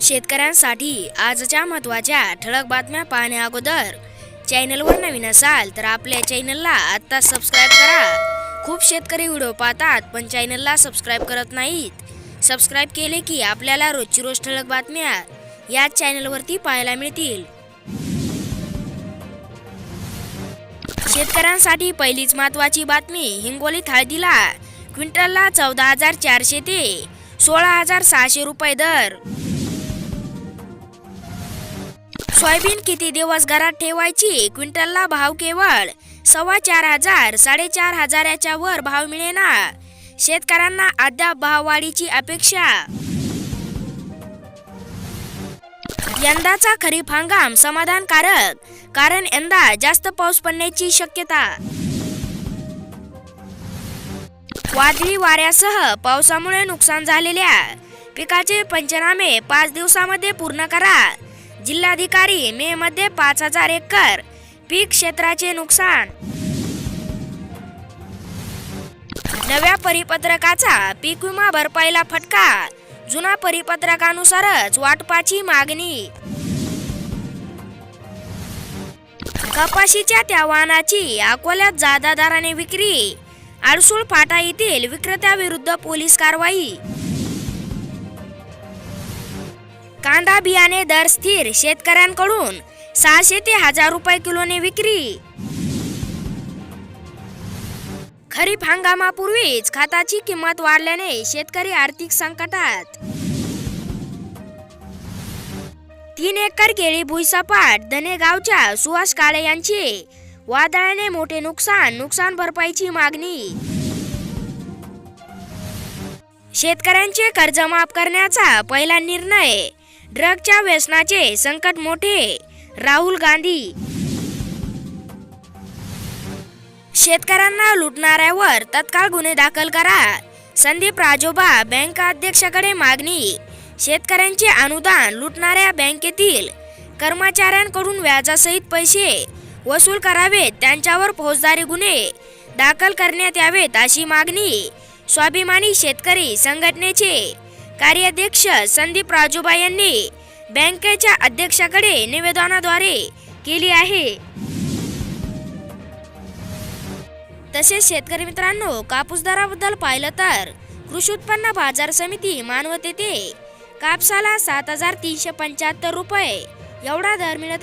शेतकऱ्यांसाठी आजच्या महत्त्वाच्या ठळक बातम्या पाहण्या अगोदर चॅनलवर नवीन असाल तर आपल्या चॅनलला आत्ता सबस्क्राईब करा. खूप शेतकरी व्हिडिओ पाहतात पण चॅनलला सबस्क्राईब करत नाहीत. सबस्क्राईब केले की आपल्याला रोजची रोज ठळक बातम्या याच चॅनलवरती पाहायला मिळतील. शेतकऱ्यांसाठी पहिलीच महत्वाची बातमी हिंगोलीत हळदीला. क्विंटलला चौदा हजार चारशे ते सोळा हजार सहाशे रुपये दर. सोयाबीन किती दिवस घरात ठेवायची? क्विंटलला भाव केवळ सव्वा चार हजार साडेचार हजाराच्या वर भाव मिळेना शेतकऱ्यांना अद्याप भाववाढीची अपेक्षा. यंदाचा खरीप हंगाम समाधानकारक कारण यंदा जास्त पाऊस पडण्याची शक्यता. वादळी वाऱ्यासह पावसामुळे नुकसान झालेल्या पिकाचे पंचनामे पाच दिवसामध्ये पूर्ण करा. जिल्हाधिकारी मे मध्ये पाच हजार एकर पीक क्षेत्राचे नुकसान. नव्या परिपत्रकाचा पीक विमा भरपाईला फटका जुना परिपत्रकानुसारच वाटपाची मागणी. कपाशीच्या त्या वाहनाची अकोल्यात जादा दराने विक्री. आडसूळ फाटा येथील विक्रेत्याविरुद्ध पोलीस कारवाई. कांदा बियाणे दर स्थिर शेतकऱ्यांकडून. सहाशे ते हजार रुपये किलोने विक्री. खरीप हंगामापूर्वीच खताची किंमत वाढल्याने शेतकरी आर्थिक संकटात. तीन एकर केळी भुईसपाट धनेगावच्या सुहास काळे यांचे. वादळाने मोठे नुकसान नुकसान भरपाईची मागणी. शेतकऱ्यांचे कर्ज माफ करण्याचा पहिला निर्णय. ड्रगच्या व्यसनाचे संकट मोठे. राहुल गांधी. शेतकऱ्यांना लुटणाऱ्यावर तत्काळ गुन्हे दाखल करा. संदीप राजोबा बँक अध्यक्षाकडे मागणी. शेतकऱ्यांचे अनुदान लुटणाऱ्या बँकेतील कर्मचाऱ्यांकडून व्याजासहित पैसे वसूल करावेत त्यांच्यावर फौजदारी गुन्हे दाखल करण्यात यावेत अशी मागणी. स्वाभिमानी शेतकरी संघटनेचे कार्याध्यक्ष संदीप राजोबा यांनी बँकेच्या अध्यक्षाकडे निवेदनाद्वारे केली आहे. तसेच शेतकरी मित्रांनो कापूस दराबद्दल पाहिलं तर कृषी उत्पन्न बाजार समिती मानवत येते कापसाला सात हजार तीनशे पंच्याहत्तर रुपये एवढा दर मिळत